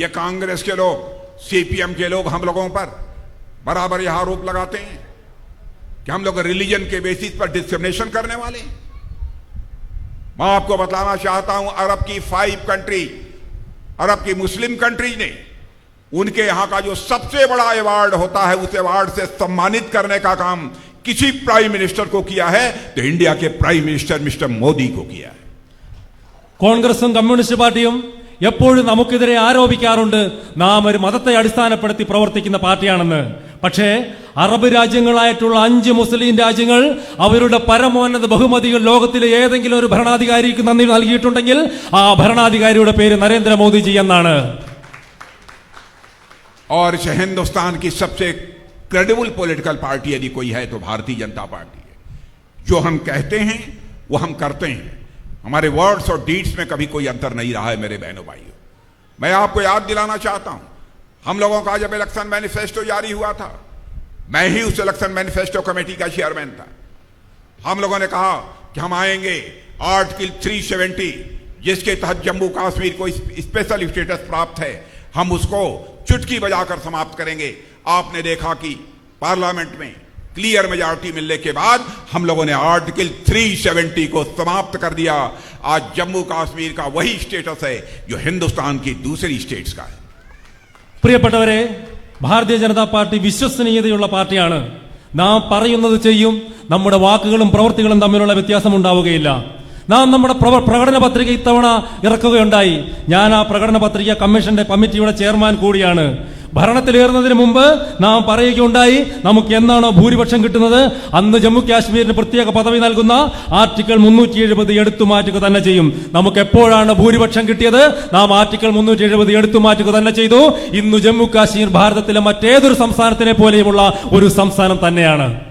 ये कांग्रेस के लोग सीपीएम के लोग हम लोगों पर बराबर यह आरोप लगाते हैं कि हम लोग रिलीजन के बेसिस पर डिस्क्रिमिनेशन करने वाले हैं मैं आपको बताना चाहता हूं अरब की फाइव कंट्री अरब की मुस्लिम कंट्रीज ने उनके यहां का जो सबसे बड़ा अवार्ड होता है उस अवार्ड से सम्मानित करने का काम किसी प्राइम मिनिस्टर को किया है तो इंडिया के प्राइम मिनिस्टर मिस्टर मोदी को किया है കോൺഗ്രസും കമ്മ്യൂണിസ്റ്റ് പാർട്ടിയും എപ്പോഴും നമുക്കെതിരെ ആരോപിക്കാറുണ്ട് നാം ഒരു മതത്തെ അടിസ്ഥാനപ്പെടുത്തി പ്രവർത്തിക്കുന്ന പാർട്ടിയാണെന്ന് പക്ഷേ അറബ് രാജ്യങ്ങളായിട്ടുള്ള അഞ്ച് മുസ്ലിം രാജ്യങ്ങൾ അവരുടെ പരമോന്നത ബഹുമതികൾ ലോകത്തിലെ ഏതെങ്കിലും ഒരു ഭരണാധികാരിക്ക് നന്ദി നൽകിയിട്ടുണ്ടെങ്കിൽ ആ ഭരണാധികാരിയുടെ പേര് നരേന്ദ്രമോദിജി എന്നാണ് और इस हिंदुस्तान की सबसे क्रेडिबल पॉलिटिकल पार्टी यदि कोई है तो भारतीय जनता पार्टी है जो हम कहते हैं वो हम करते हैं हमारे वर्ड्स और डीड्स में कभी कोई अंतर नहीं रहा है, मेरे बहनों भाइयों। मैं आपको याद दिलाना चाहता हूँ, हम लोगों का जब इलेक्शन मैनिफेस्टो जारी हुआ था, मैं ही उस इलेक्शन मैनिफेस्टो कमेटी का चेयरमैन था। हम लोगों ने कहा कि हम आएँगे आर्टिकल 370 जिसके तहत जम्मू कश्मीर को स्पेशल स्टेटस प्राप्त है, हम उसको चुटकी बजाकर समाप्त करेंगे। आपने देखा कि पार्लियामेंट में क्लियर मेजॉरिटी मिलने के बाद हम लोगों ने आर्टिकल 370 को समाप्त कर दिया आज जम्मू कश्मीर का वही स्टेटस है जो हिंदुस्तान की दूसरी स्टेट्स का है പ്രിയപ്പെട്ടവരെ ഭാരതീയ ജനതാ പാർട്ടി വിശ്വസനീയതയുള്ള പാർട്ടിയാണ് നാം പറയുന്നത് ചെയ്യും നമ്മുടെ വാക്കുകളും പ്രവൃത്തികളും തമ്മിലുള്ള വ്യത്യാസം ഉണ്ടാവുകയില്ല നാം നമ്മുടെ പ്രവ- പ്രകടന പത്രിക ഇത്തവണ ഇറക്കുകയുണ്ടായി ഞാൻ ആ പ്രകടന പത്രിക കമ്മീഷന്റെ കമ്മിറ്റിയുടെ ചെയർമാൻ കൂടിയാണ് ഭരണത്തിലേറുന്നതിന് മുമ്പ് നാം പറയുകയുണ്ടായി നമുക്ക് എന്നാണോ ഭൂരിപക്ഷം കിട്ടുന്നത്? അന്ന് ജമ്മു കാശ്മീരിന് പ്രത്യേക പദവി നൽകുന്ന ആർട്ടിക്കിൾ മുന്നൂറ്റി എഴുപത് എടുത്തു മാറ്റുക തന്നെ ചെയ്യും. നമുക്ക് എപ്പോഴാണ് ഭൂരിപക്ഷം കിട്ടിയത്? നാം ആർട്ടിക്കിൾ മുന്നൂറ്റി എഴുപത് എടുത്തു മാറ്റുക തന്നെ ചെയ്തു. ഇന്ന് ജമ്മു കാശ്മീർ ഭാരതത്തിലെ മറ്റേതൊരു സംസ്ഥാനത്തിനെ പോലെയുമുള്ള ഒരു സംസ്ഥാനം തന്നെയാണ്.